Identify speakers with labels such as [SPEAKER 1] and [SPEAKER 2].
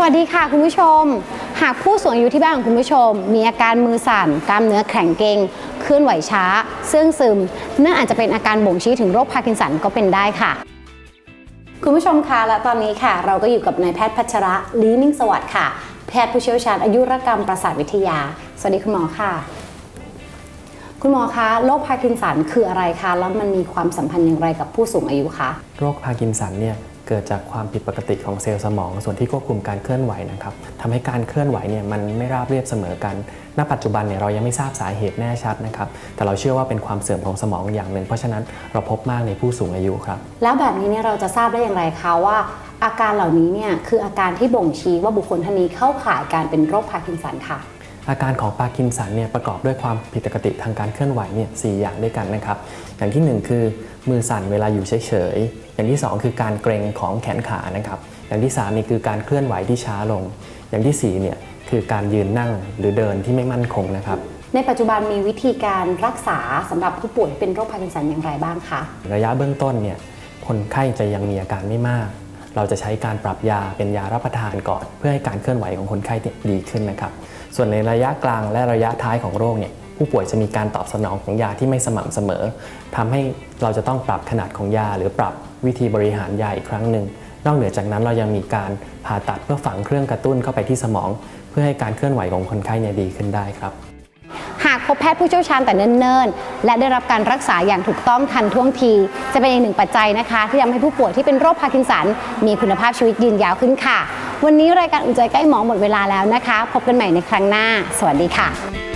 [SPEAKER 1] สวัสดีค่ะคุณผู้ชม หากผู้สูงอายุที่บ้านของคุณผู้ชม มีอาการมือสั่น กล้ามเนื้อแข็งเกร็งเคลื่อนไหวช้าซึ่องซึมเนั่นอาจจะเป็นอาการบ่งชี้ถึงโรคพาร์กินสันก็เป็นได้ค่ะ คุณผู้ชมคะและตอนนี้ค่ะ เราก็อยู่กับนายแพทย์พัชระลีนิ่งสวัสดิ์ค่ะ แพทย์ผู้เชี่ยวชาญอายุรกรรมประสาทวิทยา สวัสดีคุณหมอค่ะ คุณหมอคะโรคพาร์กินสันคืออะไรคะแล้วมันมีความสัมพันธ์อย่างไรกับผู้สูงอายุคะ
[SPEAKER 2] โรคพาร์กินสันเนี่ย เกิดจากความผิดปกติของเซลล์สมอง ส่วนที่ควบคุมการเคลื่อนไหวนะครับทำให้การเคลื่อนไหวเนี่ยมันไม่ราบเรียบเสมอกัน ณ ปัจจุบันเนี่ยเรายังไม่ทราบสาเหตุแน่ชัดนะครับ แต่เราเชื่อว่าเป็นความเสื่อมของสมองอย่างหนึ่ง เพราะฉะนั้นเราพบมากในผู้สูงอายุครับ
[SPEAKER 1] แล้วแบบนี้เนี่ยเราจะทราบได้อย่างไรคะว่า อาการเหล่านี้เนี่ยคืออาการที่บ่งชี้ว่าบุคคลท่านนี้เข้าข่ายการเป็นโรคพาร์กินสันค่ะ
[SPEAKER 2] อาการของพาร์กินสันเนี่ยประกอบด้วยความผิดปกติทางการเคลื่อนไหวเนี่ยสอย่างด้วยกันนะครับ อย่างทีหนึ่1 คือมือสั่นเวลาอยู่เฉยๆ อย่างที่ 2 คือการเกร็งของแขนขานะครับ อย่างที่3นี่คือการเคลื่อนไหวที่ช้าลง อย่างที่4เนี่ยคือการยืนนั่งหรือเดินที่ไม่มั่นคงนะครับ
[SPEAKER 1] ในปัจจุบันมีวิธีการรักษาสำหรับผู้ป่วยที่เป็นโรคพาร์กินสันอย่างไรบ้างคะ
[SPEAKER 2] ระยะเบื้องต้นเนี่ยคนไข้จะยังมีอาการไม่มาก เราจะใช้การปรับยาเป็นยารับประทานก่อน เพื่อให้การเคลื่อนไหวของคนไข้เนี่ยดีขึ้นนะครับ ส่วนในระยะกลางและระยะท้ายของโรคเนี่ยผู้ป่วยจะมีการตอบสนองของยาที่ไม่สม่ำเสมอทำให้เราจะต้องปรับขนาดของยา หรือปรับวิธีบริหารยาอีกครั้งหนึ่งนอกเหนือจากนั้นเรายังมีการผ่าตัดเพื่อฝังเครื่องกระตุ้นเข้าไปที่สมอง เพื่อให้การเคลื่อนไหวของคนไข้เนี่ยดีขึ้นได้ครับ
[SPEAKER 1] หากพบแพทย์ผู้เชี่ยวชาญแต่เนิ่นๆ และได้รับการรักษาอย่างถูกต้องทันท่วงที จะเป็นอีกหนึ่งปัจจัยนะคะ ที่ทำให้ผู้ป่วยที่เป็นโรคพาร์กินสัน มีคุณภาพชีวิตยืนยาวขึ้นค่ะ วันนี้รายการอุ่นใจใกล้หมอหมดเวลาแล้วนะคะ พบกันใหม่ในครั้งหน้า สวัสดีค่ะ